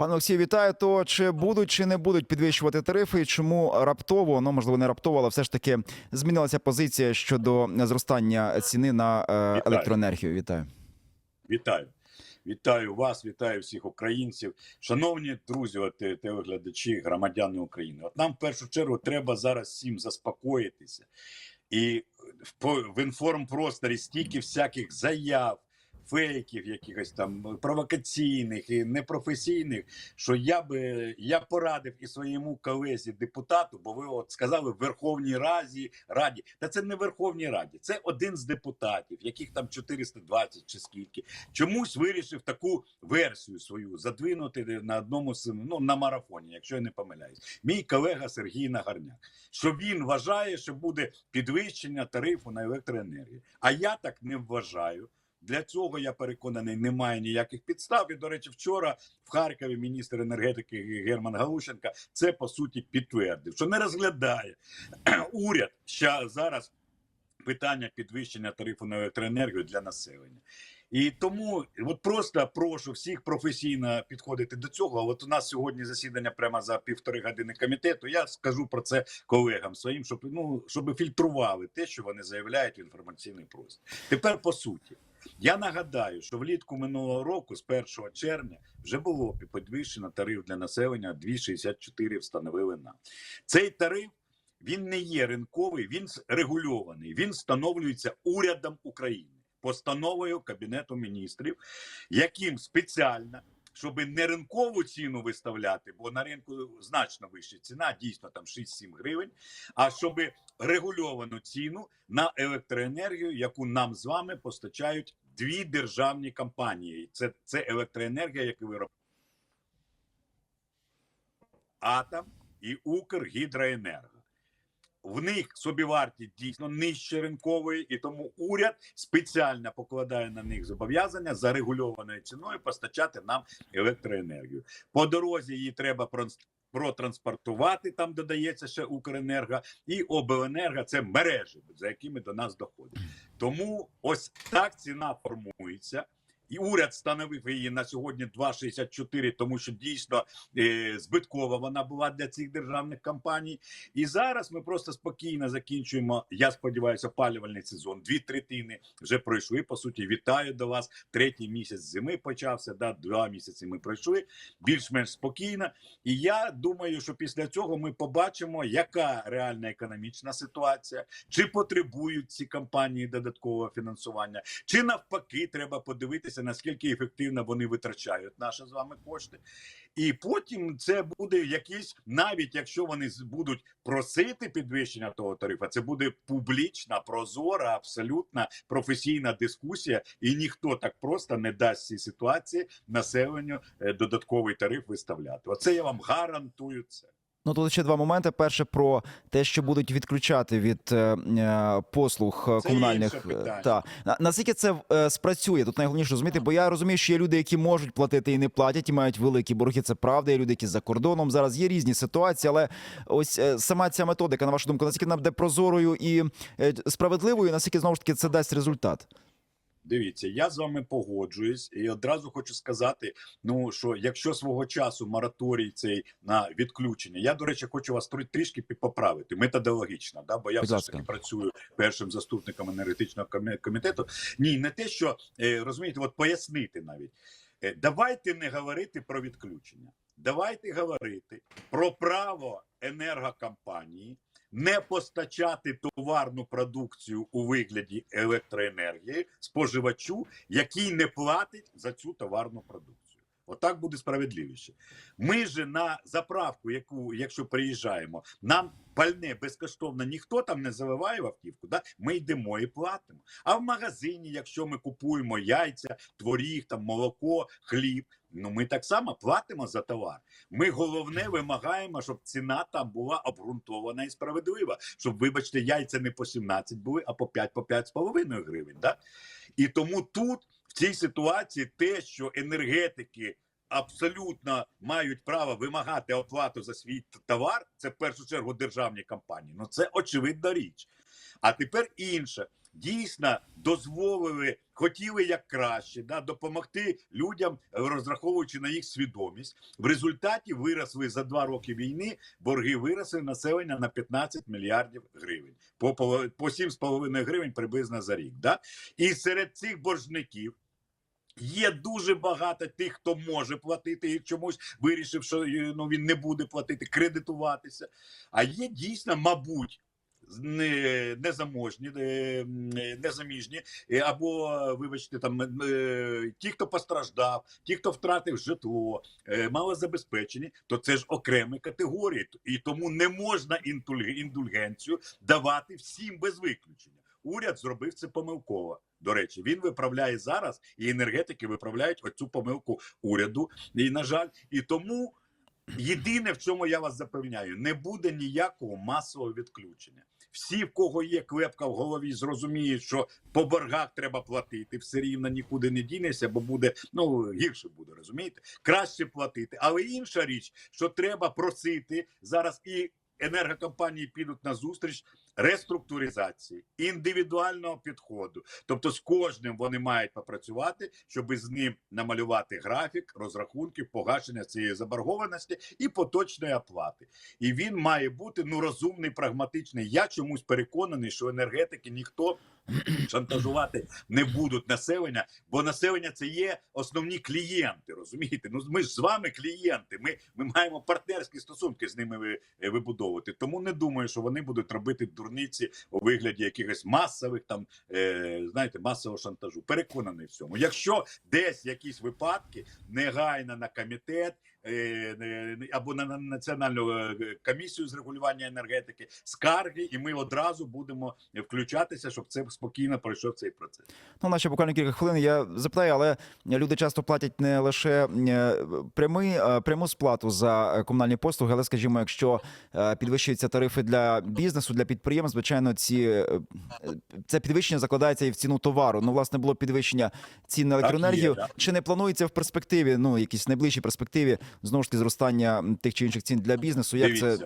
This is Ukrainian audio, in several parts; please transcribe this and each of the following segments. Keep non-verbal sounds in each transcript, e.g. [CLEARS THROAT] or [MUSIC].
Пане Олексію, вітаю. То чи будуть чи не будуть підвищувати тарифи? І чому раптово, ну можливо, не раптово, але все ж таки змінилася позиція щодо зростання ціни на е, електроенергію? Вітаю. Вітаю. Вітаю вас, вітаю всіх українців. Шановні друзі, от, телеглядачі, громадяни України. От нам в першу чергу треба зараз всім заспокоїтися. І в інформпросторі стільки всяких заяв, фейків, якихось там провокаційних і непрофесійних, що я би я порадив і своєму колезі депутату, бо ви от сказали в Верховній Раді Раді. Та це не Верховній Раді, це один з депутатів, яких там 420 чи скільки. Чомусь вирішив таку версію свою задвинути на одному з ну на марафоні, якщо я не помиляюсь. Мій колега Сергій Нагарняк, що він вважає, що буде підвищення тарифу на електроенергію. А я так не вважаю. Для цього я переконаний, немає ніяких підстав. І до речі, вчора в Харкові міністр енергетики Герман Галущенка це по суті підтвердив, що не розглядає [CLEARS THROAT] уряд ще зараз питання підвищення тарифу на електроенергію для населення. І тому от просто прошу всіх професійно підходити до цього. От у нас сьогодні засідання прямо за півтори години комітету. Я скажу про це колегам своїм, щоб ну щоб фільтрували те, що вони заявляють в інформаційний простір. Тепер по суті. Я нагадаю, що влітку минулого року, з 1 червня, вже було підвищено тариф для населення 2,64 встановили нам. Цей тариф він не є ринковий, він регульований. Він встановлюється урядом України постановою Кабінету міністрів, яким спеціально. Щоб не ринкову ціну виставляти, бо на ринку значно вища ціна, дійсно там 6-7 гривень. А щоб регульовану ціну на електроенергію, яку нам з вами постачають дві державні компанії. Це, це електроенергія, яку виробляє Атом і Укргідроенерго. В них собівартість дійсно нижче ринкової, і тому уряд спеціально покладає на них зобов'язання за регульованою ціною постачати нам електроенергію. По дорозі її треба протранспортувати. Там додається ще Укренерго і Обленерго. Це мережі, за якими до нас доходить. Тому ось так ціна формується. І уряд встановив її на сьогодні 2,64, тому що дійсно е, збиткова вона була для цих державних компаній. І зараз ми просто спокійно закінчуємо. Я сподіваюся, опалювальний сезон. Дві третини вже пройшли. По суті, вітаю до вас. Третій місяць зими почався. Да, два місяці ми пройшли більш-менш спокійно. І я думаю, що після цього ми побачимо, яка реальна економічна ситуація, чи потребують ці компанії додаткового фінансування, чи навпаки, треба подивитися, наскільки ефективно вони витрачають наші з вами кошти. І потім це буде якийсь, навіть якщо вони будуть просити підвищення того тарифа, це буде публічна, прозора, абсолютна професійна дискусія, і ніхто так просто не дасть цій ситуації населенню е, додатковий тариф виставляти. Оце я вам гарантую це. Ну тут ще два моменти. Перше про те, що будуть відключати від е, е, послуг е, Це комунальних та На- наскільки це е, спрацює? Тут найголовніше розуміти, бо я розумію, що є люди, які можуть платити і не платять, і мають великі борги. Це правда. Є люди, які за кордоном зараз є різні ситуації, але ось е, сама ця методика, на вашу думку, наскільки вона буде прозорою і е, справедливою, наскільки знову ж таки це дасть результат? Дивіться, я з вами погоджуюсь, і одразу хочу сказати: ну що якщо свого часу мораторій цей на відключення, я до речі, хочу вас трішки поправити методологічно, да, бо я все ж таки працюю першим заступником енергетичного комітету. Ні, не те, що е, розумієте, от пояснити навіть. Е, Давайте не говорити про відключення. Давайте говорити про право енергокомпанії не постачати товарну продукцію у вигляді електроенергії споживачу, який не платить за цю товарну продукцію. Отак буде справедливіше. Ми же на заправку, яку, якщо приїжджаємо, нам пальне безкоштовно ніхто там не заливає в автівку. Да? Ми йдемо і платимо. А в магазині, якщо ми купуємо яйця, творіг, там молоко, хліб, ну ми так само платимо за товар. Ми головне вимагаємо, щоб ціна там була обґрунтована і справедлива. Щоб, вибачте, яйця не по 17 були, а по 5 по 5,5 гривень. Да? І тому тут, в цій ситуації, те, що енергетики абсолютно мають право вимагати оплату за свій товар, це в першу чергу державні компанії. Ну це очевидна річ. А тепер інше. дійсно дозволили, хотіли як краще, да, допомогти людям, розраховуючи на їх свідомість. В результаті виросли за два роки війни. Борги виросли населення на 15 мільярдів гривень, по по 7,5 гривень приблизно за рік. Да? І серед цих боржників. Є дуже багато тих, хто може платити і чомусь вирішив, що е, ну, він не буде платити, кредитуватися. А є дійсно, мабуть, не, незаможні, незаміжні, е, або, вибачте, там е, ті, хто постраждав, ті, хто втратив житло, е, малозабезпечені, то це ж окремі категорії. І тому не можна індульгенцію давати всім без виключення. Уряд зробив це помилково. До речі, він виправляє зараз, і енергетики виправляють оцю помилку уряду. І на жаль, і тому єдине, в чому я вас запевняю, не буде ніякого масового відключення. Всі, в кого є клепка в голові, зрозуміють, що по боргах треба платити, все рівно нікуди не дінешся, бо буде ну гірше буде, розумієте? Краще платити. Але інша річ, що треба просити зараз і енергокомпанії підуть на зустріч реструктуризації, індивідуального підходу. Тобто з кожним вони мають попрацювати, щоб з ним намалювати графік розрахунків погашення цієї заборгованості і поточної оплати. І він має бути ну розумний, прагматичний. Я чомусь переконаний, що енергетики ніхто шантажувати не будуть населення, бо населення це є основні клієнти. Розумієте? Ну ми ж з вами клієнти. Ми, ми маємо партнерські стосунки з ними е, вибудовувати. Тому не думаю, що вони будуть робити дурниці у вигляді якихось масових там, е, знаєте, масового шантажу. Переконаний в цьому. Якщо десь якісь випадки, негайно на комітет. Е, не- або на на національну е, комісію з регулювання енергетики скарги, і ми одразу будемо включатися, щоб це спокійно пройшов цей процес. Ну, наче буквально кілька хвилин. Я запитаю, але люди часто платять не лише е, прямий, е, пряму сплату за е, комунальні послуги, але, скажімо, якщо е, підвищуються тарифи для бізнесу, для підприємств, звичайно, ці е, це підвищення закладається і в ціну товару. Ну, власне, було підвищення цін на електроенергію. да. Чи не планується в перспективі, ну якісь найближчій перспективі, знову ж таки зростання тих чи інших цін для бізнесу? Як це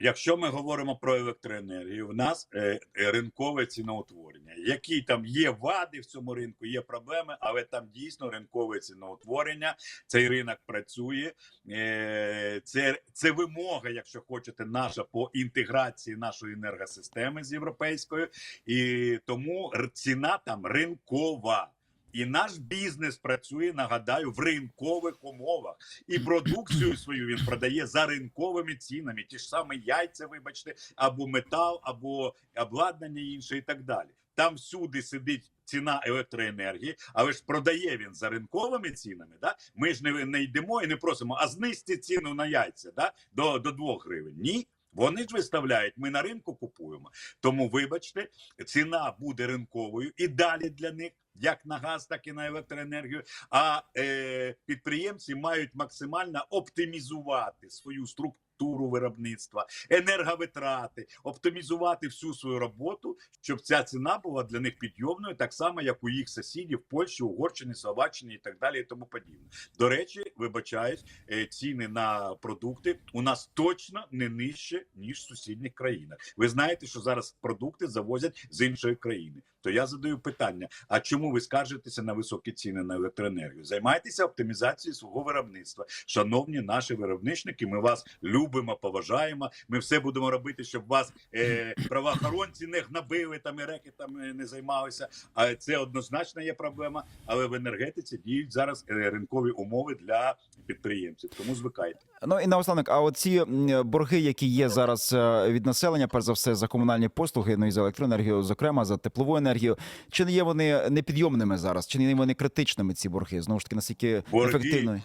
якщо ми говоримо про електроенергію, в нас е, е, ринкове ціноутворення. Які там є вади в цьому ринку, є проблеми, але там дійсно ринкове ціноутворення. Цей ринок працює. Е, це, це вимога, якщо хочете, наша по інтеграції нашої енергосистеми з європейською, і тому ціна там ринкова. І наш бізнес працює, нагадаю, в ринкових умовах і продукцію свою він продає за ринковими цінами. Ті ж самі яйця, вибачте, або метал, або обладнання інше, і так далі. Там всюди сидить ціна електроенергії, але ж продає він за ринковими цінами. Да? Ми ж не, не йдемо і не просимо, а знизьте ціну на яйця да? до, до 2 гривень. Ні. Вони ж виставляють, ми на ринку купуємо. Тому, вибачте, ціна буде ринковою і далі для них, як на газ, так і на електроенергію. А е, підприємці мають максимально оптимізувати свою структуру виробництва, енерговитрати, оптимізувати всю свою роботу, щоб ця ціна була для них підйомною, так само як у їх сусідів Польщі, Угорщині, Словаччині і так далі, і тому подібне. До речі, вибачаюсь, е, ціни на продукти у нас точно не нижче ніж в сусідніх країнах. Ви знаєте, що зараз продукти завозять з іншої країни. То я задаю питання: а чому ви скаржитеся на високі ціни на електроенергію? Займайтеся оптимізацією свого виробництва, шановні наші виробничники. Ми вас любимо, поважаємо. Ми все будемо робити, щоб вас е, правоохоронці не гнобили там і реки там е, не займалися. А це однозначно є проблема. Але в енергетиці діють зараз е, ринкові умови для підприємців. Тому звикайте. Ну і наостанок, а оці борги, які є зараз е, від населення, перш за все за комунальні послуги, ну і за електроенергію, зокрема за теплову енергію, чи не є вони непідйомними зараз? Чи не є вони критичними? Ці борги знову ж таки наскільки ефективно?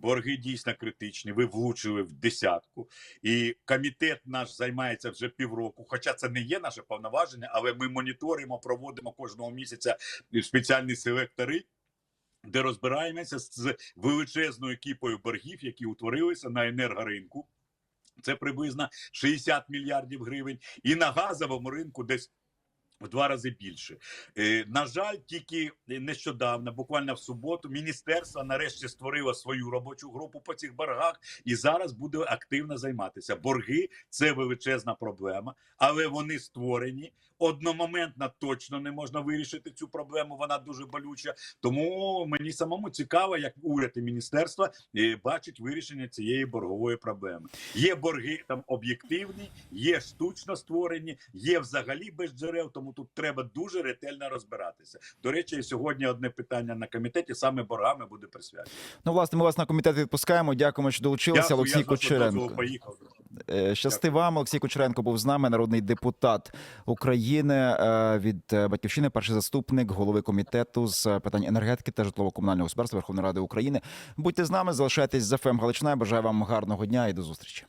Борги дійсно критичні. Ви влучили в десятку, і комітет наш займається вже півроку. Хоча це не є наше повноваження, але ми моніторимо, проводимо кожного місяця спеціальні селектори. Де розбираємося з величезною кіпою боргів, які утворилися на енергоринку. Це приблизно 60 мільярдів гривень, і на газовому ринку десь в два рази більше. Е, на жаль, тільки нещодавно, буквально в суботу, міністерство нарешті створило свою робочу групу по цих боргах і зараз буде активно займатися. Борги це величезна проблема, але вони створені одномоментно точно не можна вирішити цю проблему. Вона дуже болюча. Тому мені самому цікаво, як уряд і міністерство е, бачать вирішення цієї боргової проблеми. Є борги там об'єктивні, є штучно створені, є взагалі без джерел. Тому тут треба дуже ретельно розбиратися. До речі, сьогодні одне питання на комітеті саме боргами буде присвячено. Ну, власне, ми вас на комітет відпускаємо. Дякуємо, що долучилися. Дякую, Олексій Кучеренко. поїхав. Е, Щасти вам, Олексій Кучеренко був з нами, народний депутат України е, від е, батьківщини, перший заступник голови комітету з питань енергетики та житлово-комунального господарства Верховної Ради України. Будьте з нами, залишайтесь за ФМ Галичина. Я Бажаю вам гарного дня і до зустрічі.